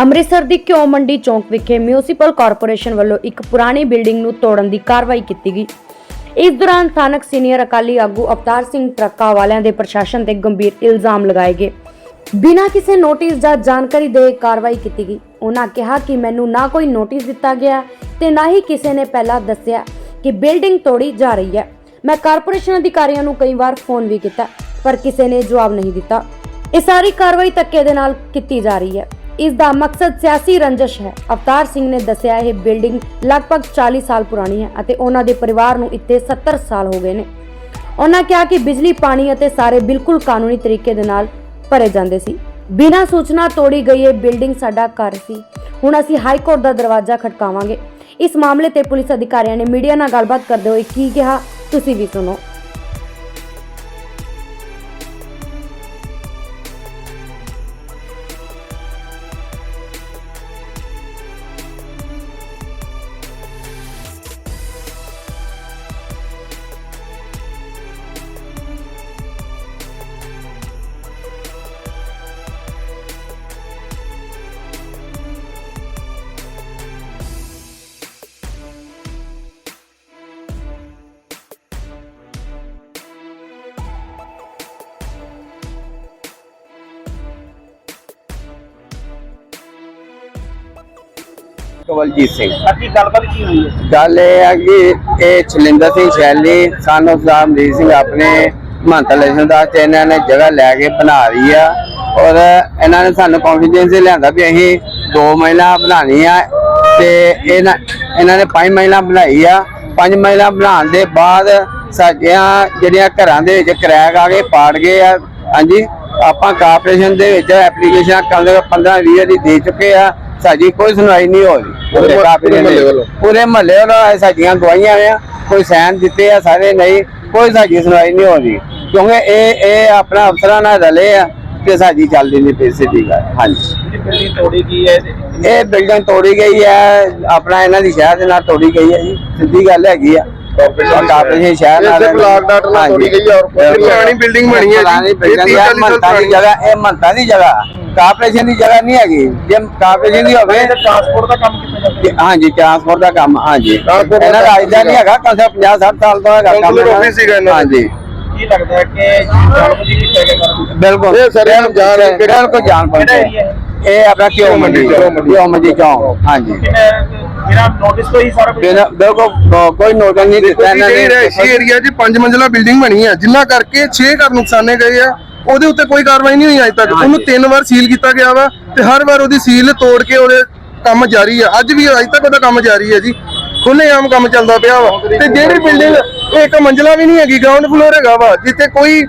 ਅੰਮ੍ਰਿਤਸਰ ਦੀ ਘਿਓ ਮੰਡੀ ਚੌਂਕ ਵਿਖੇ ਮਿਊਨਿਸਪਲ ਕਾਰਪੋਰੇਸ਼ਨ ਵੱਲੋਂ ਇੱਕ ਪੁਰਾਣੀ ਬਿਲਡਿੰਗ ਨੂੰ ਤੋੜਨ ਦੀ ਕਾਰਵਾਈ ਕੀਤੀ ਗਈ। ਇਸ ਦੌਰਾਨ ਸਥਾਨਕ ਸੀਨੀਅਰ ਅਕਾਲੀ ਆਗੂ ਅਵਤਾਰ ਸਿੰਘ ਟਰੱਕਾ ਵਾਲਿਆਂ ਦੇ ਪ੍ਰਸ਼ਾਸਨ ਤੇ ਗੰਭੀਰ ਇਲਜ਼ਾਮ ਲਗਾਏ ਗਏ। ਬਿਨਾਂ ਕਿਸੇ ਨੋਟਿਸ ਜਾਂ ਜਾਣਕਾਰੀ ਦੇ ਕਾਰਵਾਈ ਕੀਤੀ ਗਈ। ਉਹਨਾਂ ਕਿਹਾ ਕਿ ਮੈਨੂੰ ਨਾ ਕੋਈ ਨੋਟਿਸ ਦਿੱਤਾ ਗਿਆ ਤੇ ਨਾ ਹੀ ਕਿਸੇ ਨੇ ਪਹਿਲਾਂ ਦੱਸਿਆ ਕਿ ਬਿਲਡਿੰਗ ਤੋੜੀ ਜਾ ਰਹੀ ਹੈ। ਮੈਂ ਕਾਰਪੋਰੇਸ਼ਨ ਅਧਿਕਾਰੀਆਂ ਨੂੰ ਕਈ ਵਾਰ ਫੋਨ ਵੀ ਕੀਤਾ, ਪਰ ਕਿਸੇ ਨੇ ਜਵਾਬ ਨਹੀਂ ਦਿੱਤਾ। ਇਹ ਸਾਰੀ ਕਾਰਵਾਈ ਧੱਕੇ ਦੇ ਨਾਲ ਕੀਤੀ ਜਾ ਰਹੀ ਹੈ। ਇਸ ਦਾ ਮਕਸਦ ਸਿਆਸੀ ਰੰਜਿਸ਼ ਹੈ। ਅਵਤਾਰ ਸਿੰਘ ਨੇ ਦੱਸਿਆ, ਇਹ ਬਿਲਡਿੰਗ ਲਗਭਗ 40 ਸਾਲ ਪੁਰਾਣੀ ਹੈ ਅਤੇ ਉਹਨਾਂ ਦੇ ਪਰਿਵਾਰ ਨੂੰ ਇੱਥੇ 70 ਸਾਲ ਹੋ ਗਏ ਨੇ। ਉਹਨਾਂ ਕਿਹਾ ਕਿ ਬਿਜਲੀ, ਪਾਣੀ ਅਤੇ ਸਾਰੇ ਬਿਲਕੁਲ ਕਾਨੂੰਨੀ ਤਰੀਕੇ ਦੇ ਨਾਲ ਭਰੇ ਜਾਂਦੇ ਸੀ। ਬਿਨਾਂ ਸੂਚਨਾ ਤੋੜੀ ਗਈ ਇਹ ਬਿਲਡਿੰਗ ਸਾਡਾ ਘਰ ਸੀ। ਹੁਣ ਅਸੀਂ ਹਾਈ ਕੋਰਟ ਦਾ ਦਰਵਾਜ਼ਾ ਖਟਕਾਵਾਂਗੇ ਇਸ ਮਾਮਲੇ ਤੇ ਪੁਲਿਸ ਅਧਿਕਾਰੀਆਂ ਨੇ ਮੀਡੀਆ ਨਾਲ ਗੱਲਬਾਤ ਕਰਦੇ ਹੋਏ ਕੀ ਕਿਹਾ, ਤੁਸੀਂ ਵੀ ਸੁਣੋ। ਕਵਲਜੀਤ ਸਿੰਘ। ਅੱਗੇ ਗੱਲਬਾਤ ਕੀ ਹੋਈ ਹੈ? ਗੱਲ ਇਹ ਹੈ ਕਿ ਇਹ ਛਲਿੰਦਰ ਸਿੰਘ ਸ਼ੈਲੀ ਸਾਨੂੰ ਸਾਹਿਬ ਸਿੰਘ ਆਪਣੇ ਮਹੰਤ ਲੈਸਨ ਦਾ ਤੇ ਇਹਨਾਂ ਨੇ ਜਗ੍ਹਾ ਲੈ ਕੇ ਬਣਾ ਰਹੀ ਆ। ਔਰ ਇਹਨਾਂ ਨੇ ਸਾਨੂੰ ਕੌਨਫੀਡੈਂਸ ਲਿਆਂਦਾ ਵੀ ਅਸੀਂ ਦੋ ਮਹਿਲਾ ਬਣਾਉਣੀ ਆ ਤੇ ਇਹਨਾਂ ਇਹਨਾਂ ਨੇ ਪੰਜ ਮਹਿਲਾ ਬਣਾਈ ਆ। ਪੰਜ ਮਹਿਲਾ ਬਣਾਉਣ ਦੇ ਬਾਅਦ ਸਾਡੀਆਂ ਜਿਹੜੀਆਂ ਘਰਾਂ ਦੇ ਵਿੱਚ ਕਰੈਕ ਆ ਗਏ ਪਾੜ ਗਏ ਆ। ਹਾਂਜੀ ਆਪਾਂ ਕਾਰਪੋਰੇਸ਼ਨ ਦੇ ਵਿੱਚ ਐਪਲੀਕੇਸ਼ਨ ਸੇ ਕਮ 15 20 ਦੀ ਦੇ ਚੁੱਕੇ ਆ। ਸਾਡੀ ਕੋਈ ਸੁਣਵਾਈ ਨਹੀਂ ਹੋ ਰਹੀ ਪੂਰੇ ਕਾਰਪੋਰੇਸ਼ਨ ਮਹੱਲੇ ਦੇ- ਵੱਲੋਂ? ਪੂਰੇ ਮਹੱਲੇ ਵੱਲੋਂ ਸਾਡੀਆਂ ਗਵਾਹੀਆਂ ਆ ਕੋਈ ਸਾਈਨ ਦਿੱਤੇ ਆ ਸਾਰੇ ਨਹੀਂ ਕੋਈ ਸਾਡੀ ਸੁਣਵਾਈ ਨਹੀਂ ਹੋ ਰਹੀ ਕਿਉਂਕਿ ਇਹ ਇਹ ਆਪਣਾ ਅਫਸਰਾਂ ਨਾਲ ਰਲੇ ਆ ਤੇ ਸਾਡੀ ਚੱਲਦੀ ਨਹੀਂ ਪਈ ਸਿੱਧੀ ਗੱਲ ਹਾਂਜੀ ਬਿਲਡਿੰਗ ਤੋੜੀ ਗਈ ਹੈ ਇਹ ਬਿਲਡਿੰਗ ਤੋੜੀ ਗਈ ਹੈ ਆਪਣਾ ਇਹਨਾਂ ਦੀ ਸ਼ਹਿਰ ਦੇ ਨਾਲ ਤੋੜੀ ਗਈ ਹੈ ਜੀ ਸਿੱਧੀ ਗੱਲ ਹੈਗੀ ਆ ਕਾਰਪੋਰੇਸ਼ਨ ਸ਼ਹਿਰ ਨਾਲ ਇਸੇ ਬਲਾਕ ਡਾਟ ਨਾਲ ਤੋੜੀ ਗਈ ਹੈ ਔਰ। ਪੁਰਾਣੀ building ਬਣੀ ਹੈ ਜੀ। ਇਹ building ਤੀਹ ਹੈ, ਚਾਲੀ ਸਾਲ ਮਹੰਤਾਂ ਦੀ ਪੁਰਾਣੀ। ਜਗ੍ਹਾ ਇਹ ਮੰਤਾ ਦੀ ਜਗ੍ਹਾ ਕਾਰਪੋਰੇਸ਼ਨ ਦੀ ਜਗ੍ਹਾ ਨਹੀਂ ਹੈਗੀ। ਜੇ ਕਾਰਪੋਰੇਸ਼ਨ ਦੀ ਹੋਵੇ ਟਰਾਂਸਪੋਰਟ ਦਾ ਕੰਮ ਕੀਤਾ ਜਾਂਦਾ ਕਿ- ਹਾਂਜੀ ਟਰਾਂਸਪੋਰਟ ਦਾ ਕੰਮ ਹਾਂਜੀ। ਇਹਨਾਂ ਦਾ ਆਇਦਾ ਨਹੀਂ ਹੈਗਾ ਕਦੇ 50 60 ਸਾਲ ਤੋਂ ਹੈਗਾ ਕੰਮ। ਹਾਂਜੀ। ਕੀ ਲੱਗਦਾ ਹੈ ਕਿ ਜਾਣਬੁੱਝ ਕੇ ਕੀਤਾ ਗਿਆ ਬਿਲਕੁਲ। ਇਹ ਸਾਰੇ ਜਾਣ ਹੈ। ਜਾਣ ਕਿਹੜਾ ਪਹੁੰਚੇ ਏਰੀਆ ਹੈ? ਇਹ ਆਪਣਾ ਕਿਉਂ ਮੰਡੀ। ਕਿਉਂ ਮੰਡੀ। ਚੌਂਕ ਹਾਂਜੀ। ਜਿਹੜਾ ਨੋਟਿਸ ਤੋਂ ਹੀ ਸਾਰਾ ਬਿਲਕੁਲ ਕੋ- ਕੋਈ ਨੋਟਿਸ ਨਹੀਂ ਦਿੱਤਾ ਇਹਨਾਂ ਨੇ ਰਹਿਸ਼ੀ ਏਰੀਆ 'ਚ ਪੰਜ ਮੰਜ਼ਲਾ ਬਿਲਡਿੰਗ ਬਣੀ ਹੈ ਜਿੰਨਾ ਕਰਕੇ 6 ਘਰ ਨੁਕਸਾਨੇ ਗਏ ਆ ਉਹਦੇ ਉੱਤੇ ਕੋਈ ਕਾਰਵਾਈ ਨਹੀਂ ਹੋਈ ਅਜੇ ਤੱਕ। ਉਹਨੂੰ ਤਿੰਨ ਵਾਰ ਸੀਲ ਕੀਤਾ ਗਿਆ ਵਾ ਤੇ ਹਰ ਵਾਰ ਉਹਦੀ ਸੀਲ ਤੋੜ ਕੇ ਉਹਦੇ ਕੰਮ ਜਾਰੀ ਆ। ਅੱਜ ਵੀ ਅਜੇ ਤੱਕ ਉਹਦਾ ਕੰਮ ਜਾਰੀ ਹੈ ਜੀ। ਖੁੱਲੇ ਆਮ ਕੰਮ ਚੱਲਦਾ ਪਿਆ ਵਾ। ਤੇ ਜਿਹੜੀ ਬਿਲਡਿੰਗ ਇਹ ਇੱਕ ਮੰਜ਼ਲਾ ਵੀ ਨਹੀਂ ਹੈਗੀ ਗਰਾਊਂਡ ਫਲੋਰ ਹੈਗਾ ਵਾ ਜਿੱਥੇ ਕੋਈ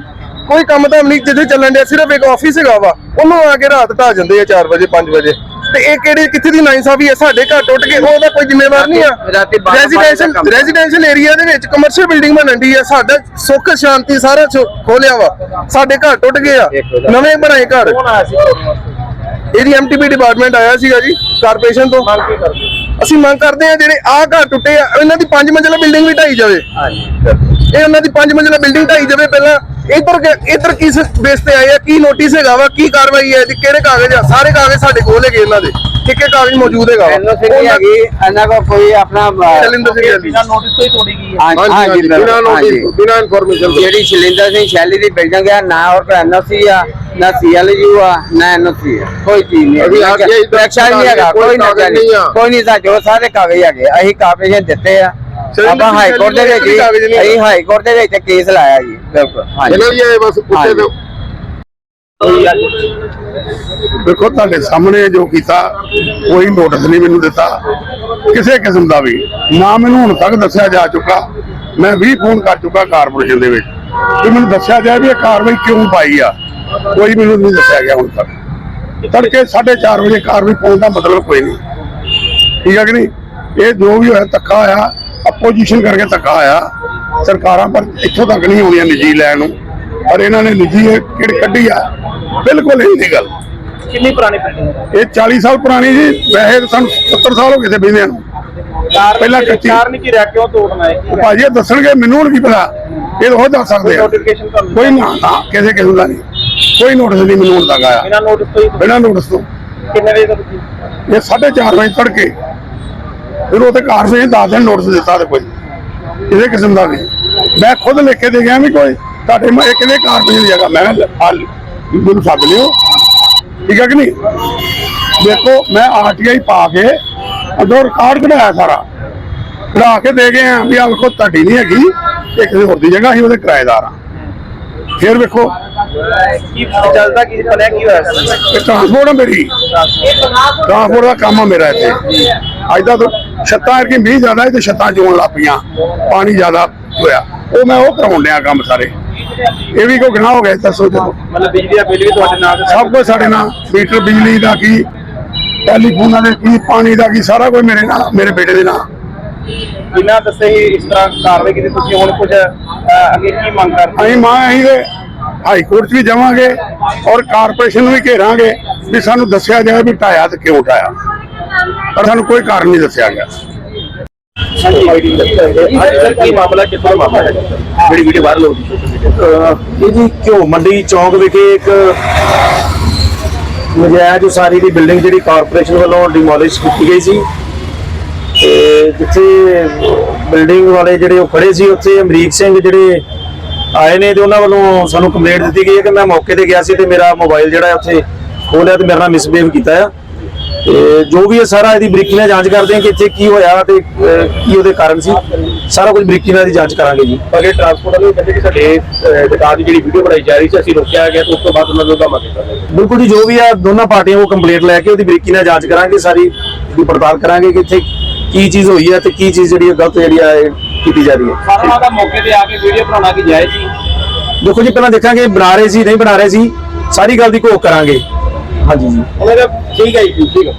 ਕੋਈ ਕੰਮ ਤਾਂ ਨਹੀਂ ਜਿੱਥੇ ਚੱਲਣ ਡਿਆ ਸਿਰਫ ਇੱਕ ਆਫਿਸ ਹੈਗਾ ਵਾ। ਉਹਨੂੰ ਆ ਕੇ ਰਾਤ ਢਾ ਜਾਂਦੇ ਆ 4 ਵਜੇ 5 ਵਜੇ। ਤੇ ਇਹ ਕਿਹੜੀ ਕਿੱਥੇ ਦੀ ਨਾਇਸਾਫੀ ਹੈ ਸਾਡੇ ਘਰ ਟੁੱਟ ਕੇ ਉਹਦਾ ਕੋਈ ਜ਼ਿੰਮੇਵਾਰ ਨਹੀਂ ਆ। ਰਾਤੀ ਬਾਰਾਂ ਵਜੇ ਦਾ ਰੈਜ਼ੀਡੈਂਸ਼ੀਅਲ ਕੰਮ। ਰੈਜ਼ੀਡੈਂਸ਼ੀਅਲ ਏਰੀਆ ਦੇ ਵਿੱਚ ਕਮਰਸ਼ੀਅਲ ਬਿਲਡਿੰਗ ਬਣਨ ਦੀ ਹੈ ਸਾਡਾ ਸੁੱਖ ਸ਼ਾਂਤੀ ਸਾਰਾ ਖੋਲਿਆ ਵਾ। ਸਾਡੇ ਘਰ ਟੁੱਟ ਗਏ ਆ। ਨਵੇਂ ਬਣਾਏ ਘਰ। ਕੌਣ ਆਇਆ ਸੀ? ਤੋੜਨ ਵਾਸਤੇ ਇਹਦੀ ਐਮਟੀਪੀ ਡਿਪਾਰਟਮੈਂਟ ਆਇਆ ਸੀਗਾ ਜੀ ਕਾਰਪੋਰੇਸ਼ਨ ਤੋਂ। ਮੰਗ ਕੀ ਕਰਦੇ? ਅਸੀਂ ਮੰਗ ਕਰਦੇ ਆ ਜਿਹੜੇ ਆਹ ਘਰ ਟੁੱਟੇ ਆ ਇਹਨਾਂ ਦੀ ਪੰਜ ਮੰਜ਼ਿਲਾ ਬਿਲਡਿੰਗ ਵੀ ਢਾਈ ਜਾਵੇ। ਇਹ ਉਹਨਾਂ ਦੀ ਪੰਜ ਮੰਜ਼ਿਲਾ ਬਿਲਡਿੰਗ ਢਾਈ ਜਾਵੇ ਪਹਿਲਾਂ ਇੱਧਰ ਕਿ- ਇੱਧਰ ਕਿਸ ਬੇਸ ਤੇ ਆਏ ਆ? ਕੀ ਨੋਟਿਸ ਹੈਗਾ ਵਾ? ਕੀ ਕਾਰਵਾਈ ਹੈ ਇਹਦੀ ਕਿਹੜੇ ਕਾਗਜ਼ ਆ? ਸਾਰੇ ਕਾਗਜ਼ ਸਾਡੇ ਕੋਲ ਹੈਗੇ ਇਹਨਾਂ ਦੇ। ਇੱਕ ਕਾਗਜ਼ ਮੌਜੂਦ ਹੈਗਾ ਵਾ। ਐਨਓਸੀ ਨਹੀਂ ਉਹਨਾਂ- ਹੈਗੀ ਇਹਨਾਂ ਕੋ ਕੋਈ ਆਪਣਾ ਸ਼ੈਲਿੰਦਰ ਸਿੰਘ ਇਹ ਜੀ ਬਿਨਾਂ ਨੋਟਿਸ ਤੋਂ ਹੀ ਤੋੜੀ ਗਈ ਹੈ? ਹਾਂਜੀ ਹਾਂਜੀ ਬਿਨਾਂ ਬਿਲਕੁਲ, ਹਾਂਜੀ ਨੋਟਿਸ ਬਿਨਾਂ ਇਨਫੋਰਮੇਸ਼ਨ ਜਿਹੜੀ ਸ਼ਲਿੰਦਰ ਸਿੰਘ ਸ਼ੈਲੀ ਦੀ ਬਿਲਡਿੰਗ ਹੈ ਨਾ ਉਹ ਐਨਓਸੀ ਆ ਨਾ ਸੀਐਲਯੂ ਆ ਨਾ ਐਨਓਸੀ ਆ। ਕੋਈ ਚੀਜ਼ ਨਹੀਂ ਆ ਇੱਧਰ ਹੈਗਾ ਕੋਈ ਕੋਈ ਕਾਗਜ਼ ਆ। ਕੋਈ ਨਹੀਂ ਸਾਡੇ ਕੋਲ ਸਾਰੇ ਕਾਗਜ਼ ਹੈਗੇ ਅਸੀਂ ਕਾਰਪੋਰੇਸ਼ਨ ਦਿੱਤੇ ਆ। ਆਪਾਂ ਹਾਈ ਕੋਰਟ ਦੇ ਵਿੱਚ ਅਸੀਂ ਹਾਈ ਕੋਰਟ ਦੇ ਵਿੱਚ ਕੇਸ ਲਾਇਆ ਜੀ ਬਿਲਕੁਲ ਇਹ ਬਸ ਦੇਖੋ ਤੁਹਾਡੇ ਸਾਹਮਣੇ ਜੋ ਕੀਤਾ ਕੋਈ ਨੋਟਿਸ ਨਹੀਂ ਮੈਨੂੰ ਦਿੱਤਾ। ਕਿਸੇ ਕਿਸਮ ਦਾ ਵੀ। ਨਾ ਮੈਨੂੰ ਹੁਣ ਤੱਕ ਦੱਸਿਆ ਜਾ ਚੁੱਕਾ। ਮੈਂ ਵੀ ਫੋਨ ਕਰ ਚੁੱਕਾ ਕਾਰਪੋਰੇਸ਼ਨ ਦੇ ਵਿੱਚ। ਵੀ ਮੈਨੂੰ ਦੱਸਿਆ ਜਾਏ ਵੀ ਇਹ ਕਾਰਵਾਈ ਕਿਉਂ ਪਾਈ ਆ। ਕੋਈ ਮੈਨੂੰ ਨਹੀਂ ਦੱਸਿਆ ਗਿਆ ਹੁਣ ਤੱਕ। ਤੜਕੇ 4:30 ਵਜੇ ਕਾਰਵਾਈ ਪਾਉਣ ਦਾ ਮਤਲਬ ਕੋਈ ਨਹੀਂ। ਠੀਕ ਹੈ ਕਿ ਨਹੀਂ? ਇਹ ਜੋ ਵੀ ਹੋਇਆ ਧੱਕਾ ਹੋਇਆ ਆਪੋਜੀਸ਼ਨ ਕਰਕੇ ਧੱਕਾ ਹੋਇਆ। ਸਰਕਾਰਾਂ ਪਰ ਇੱਥੋਂ ਤੱਕ ਨਹੀਂ ਆਉਣੀਆਂ ਨਿੱਜੀ ਲੈਣ ਨੂੰ। ਪਰ ਇਹਨਾਂ ਨੇ ਨਿੱਜੀ ਇਹ ਕਿਹੜੀ ਕੱਢੀ ਆ? ਬਿਲਕੁਲ ਇਲੀਗਲ ਕਿੰਨੀ ਪੁਰਾਣੀ ਬਿਲਡਿੰਗ ਇਹ 40 ਸਾਲ ਪੁਰਾਣੀ ਜੀ। ਵੈਸੇ ਤਾਂ ਸਾਨੂੰ 70 ਸਾਲ ਹੋ ਗਏ ਤੇ ਬਹਿੰਦਿਆਂ ਨੂੰ। ਪਹਿਲਾਂ ਕੱਚੀ। ਕਾਰਨ ਕੀ ਰਿਹਾ ਕਿਉਂ ਤੋੜਨਾ ਹੈ ਭਾਜੀ ਇਹ ਦੱਸਣਗੇ ਮੈਨੂੰ ਹੁਣ ਕੀ ਪਤਾ। ਇਹ ਉਹ ਦੱਸ ਸਕਦੇ ਆ। ਕੋਈ ਨਾ ਕਿਸੇ ਕਿਸਮ ਦਾ ਨਹੀਂ। ਕੋਈ ਨੋਟਿਸ ਨਹੀਂ ਮੈਨੂੰ ਹੁਣ ਤੱਕ ਆਇਆ। ਬਿਨਾਂ ਨੋਟਿਸ ਤੋਂ ਹੀ ਬਿਨਾਂ ਨੋਟਿਸ ਤੋਂ। ਕਿੰਨੇ ਵਜੇ ਤੱਕ ਇਹ 4:30 ਵਜੇ ਤੜਕੇ। ਫਿਰ ਉਹ ਤੇ ਕਾਰਪੋਰੇਸ਼ਨ ਦਸ ਦਿਨ ਨੋਟਿਸ ਦਿੱਤਾ ਤੇ ਕੋਈ। ਕਿਸੇ ਕਿਸਮ ਦਾ ਨਹੀਂ। ਮੈਂ ਖੁਦ ਲਿਖ ਕੇ ਦੇ ਗਿਆ ਵੀ ਕੋਈ ਤੁਹਾਡੇ ਮੈਂ ਇਹ ਕਿਹਨੇ ਕਾਰਪੋਰੇਸ਼ਨ ਦੀ ਜਗ੍ਹਾ ਮੈਂ ਹਾਲ ਮੈਨੂੰ ਸੱਦ ਲਿਓ। ਠੀਕ ਹੈ ਕਿ ਨਹੀਂ? ਦੇਖੋ ਮੈਂ ਆਰਟੀਆਈ ਪਾ ਕੇ ਅੰਦਰ ਰਿਕਾਰਡ ਕਢਾਇਆ ਸਾਰਾ। ਕਢਾ ਕੇ ਦੇ ਗਏ ਆ ਵੀ ਆ ਵੇਖੋ ਤੁਹਾਡੀ ਨਹੀਂ ਹੈਗੀ। ਇਹ ਕਿਸੇ ਹੋਰ ਦੀ ਜਗ੍ਹਾ ਅਸੀਂ ਉਹਦੇ ਕਿਰਾਏਦਾਰ ਆ। ਫਿਰ ਵੇਖੋ। ਕੀ ਚੱਲਦਾ ਕੀ ਬਣਿਆ ਕੀ ਹੋਇਆ? ਸੀ? ਇਹ ਟਰਾਂਸਪੋਰਟ ਮੇਰੀ। ਟਰਾਂਸਪੋਰਟ ਦਾ ਕੰਮ ਆ ਮੇਰਾ ਇੱਥੇ। ਅੱਜ ਦਾ ਛੱਤਾਂ ਕਰਕੇ ਮੀਂਹ ਜ਼ਿਆਦਾ ਹੈ ਤੇ ਛੱਤਾਂ ਚੋਣ ਲੱਗ ਪਈਆਂ ਪਾਣੀ ਜ਼ਿਆਦਾ ਹੋਇਆ। ਉਹ ਮੈਂ ਉਹ ਕਰਾਉਣ ਲਿਆ ਕੰਮ ਸਾਰੇ। ਇਹ ਵੀ ਕੋਈ ਗੁਨਾਹ ਹੋ ਗਿਆ ਦੱਸੋ ਚਲੋ ਮਤਲਬ ਬਿਜਲੀ ਦਾ ਬਿੱਲ ਵੀ ਤੁਹਾਡੇ ਨਾਂ ਤੇ ਸਭ ਕੁਝ ਸਾਡੇ ਨਾਲ ਮੀਟਰ ਬਿਜਲੀ ਦਾ ਕੀ ਟੈਲੀਫੋਨਾਂ ਦੇ ਕੀ ਪਾਣੀ ਦਾ ਕੀ ਸਾਰਾ ਕੁਝ ਮੇਰੇ ਨਾਲ ਮੇਰੇ ਬੇਟੇ ਦੇ ਨਾਲ। ਬਿਨਾਂ ਦੱਸੇ ਹੀ ਇਸ ਤਰ੍ਹਾਂ ਕਾਰਵਾਈ ਕੀਤੀ ਤੁਸੀਂ ਹੁਣ ਕੁਝ ਅੱਗੇ ਕੀ ਮੰਗ ਕਰਦੇ ਅਸੀਂ ਮਾਂ ਅਸੀਂ ਦੇ ਹਾਈ ਕੋਰਟ 'ਚ ਵੀ ਜਾਵਾਂਗੇ ਔਰ ਕਾਰਪੋਰੇਸ਼ਨ ਨੂੰ ਵੀ ਘੇਰਾਂਗੇ ਵੀ ਸਾਨੂੰ ਦੱਸਿਆ ਜਾਏ ਵੀ ਢਾਇਆ ਤੇ ਕਿਉਂ ਢਾਇਆ। ਪਰ ਸਾਨੂੰ ਕੋਈ ਕਾਰਨ ਨਹੀਂ ਦੱਸਿਆ ਗਿਆ। ਜਿਹੜੀ ਵੀਡੀਓ ਵਾਇਰਲ ਹੋ? ਗਈ ਇਹ ਜੀ ਘਿਓ ਮੰਡੀ ਚੌਂਕ ਵਿਖੇ ਇੱਕ ਨਜਾਇਜ਼ ਉਸਾਰੀ ਦੀ ਬਿਲਡਿੰਗ ਜਿਹੜੀ ਕਾਰਪੋਰੇਸ਼ਨ ਵੱਲੋਂ ਡਿਮੋਲਿਸ਼ ਕੀਤੀ ਗਈ ਸੀ। ਤੇ ਜਿੱਥੇ ਬਿਲਡਿੰਗ ਵਾਲੇ ਜਿਹੜੇ ਉਹ ਖੜੇ ਸੀ ਉੱਥੇ ਅਮਰੀਕ ਸਿੰਘ ਜਿਹੜੇ ਆਏ ਨੇ ਤੇ ਉਹਨਾਂ ਵੱਲੋਂ ਸਾਨੂੰ ਕੰਪਲੇਂਟ ਦਿੱਤੀ ਗਈ ਹੈ ਕਿ ਮੈਂ ਮੌਕੇ ਤੇ ਗਿਆ ਸੀ ਤੇ ਮੇਰਾ ਮੋਬਾਈਲ ਜਿਹੜਾ ਹੈ ਉੱਥੇ ਖੋਲਿਆ ਤੇ ਮੇਰੇ ਨਾਲ ਮਿਸਬੀਹੇਵ ਕੀਤਾ ਆ। ਤੇ ਜੋ ਵੀ ਹੈ ਸਾਰਾ ਇਹਦੀ ਬਰੀਕੀ ਨਾਲ ਜਾਂਚ ਕਰਦੇ ਹਾਂ ਕਿ ਇੱਥੇ ਕੀ ਹੋਇਆ ਤੇ ਅਹ, ਕੀ ਉਹਦੇ ਕਾਰਨ ਸੀ ਸਾਰਾ ਕੁਝ ਬਰੀਕੀ ਨਾਲ ਦੀ ਜਾਂਚ ਕਰਾਂਗੇ ਜੀ। ਅਗੇ ਟਰਾਂਸਪੋਰਟ ਵਾਲੇ ਕਹਿੰਦੇ ਕਿ ਸਾਡੇ ਅਹ, ਦੁਕਾਨ ਦੀ ਜਿਹੜੀ ਵੀਡੀਓ ਬਣਾਈ ਜਾ ਰਹੀ ਸੀ ਅਸੀਂ ਰੋਕਿਆ ਗਿਆ ਤੇ ਉਸ ਤੋਂ ਬਾਅਦ ਉਹਨਾਂ ਨੂੰ ਧਮਾ ਕੀਤਾ ਗਿਆ। ਬਿਲਕੁਲ ਜੀ ਜੋ ਵੀ ਆ ਦੋਨਾਂ ਪਾਰਟੀਆਂ ਉਹ ਕੰਪਲੀਟ ਲੈ ਕੇ ਉਹਦੀ ਬਰੀਕੀ ਨਾਲ ਜਾਂਚ ਕਰਾਂਗੇ ਸਾਰੀ ਦੀ ਪੜਤਾਲ ਕਰਾਂਗੇ ਕਿ ਇੱਥੇ ਕੀ ਚੀਜ਼ ਹੋਈ ਹੈ ਤੇ ਕੀ ਚੀਜ਼ ਜਿਹੜੀ ਹੈ ਗਲਤ ਜਿਹੜੀ ਹੈ ਕੀਤੀ ਜਾ ਰਹੀ ਹੈ। ਸਾਰਾ ਦਾ ਮੌਕੇ ਤੇ ਆ ਕੇ ਵੀਡੀਓ ਬਣਾਉਣਾ ਕੀ ਜਾਇਜ਼ ਸੀ? ਦੇਖੋ ਜੀ ਪਹਿਲਾਂ ਦੇਖਾਂਗੇ ਬਣਾ ਰਹੇ ਸੀ ਨਹੀਂ ਬਣਾ ਰਹੇ ਸੀ ਸਾਰੀ ਗੱਲ ਦੀ ਘੋਖ ਕਰਾਂਗੇ। ਹਾਂਜੀ। ਜੀ ਉਹਨਾਂ ਦਾ ਠੀਕ ਹੈ ਜੀ ਠੀਕ ਹੈ।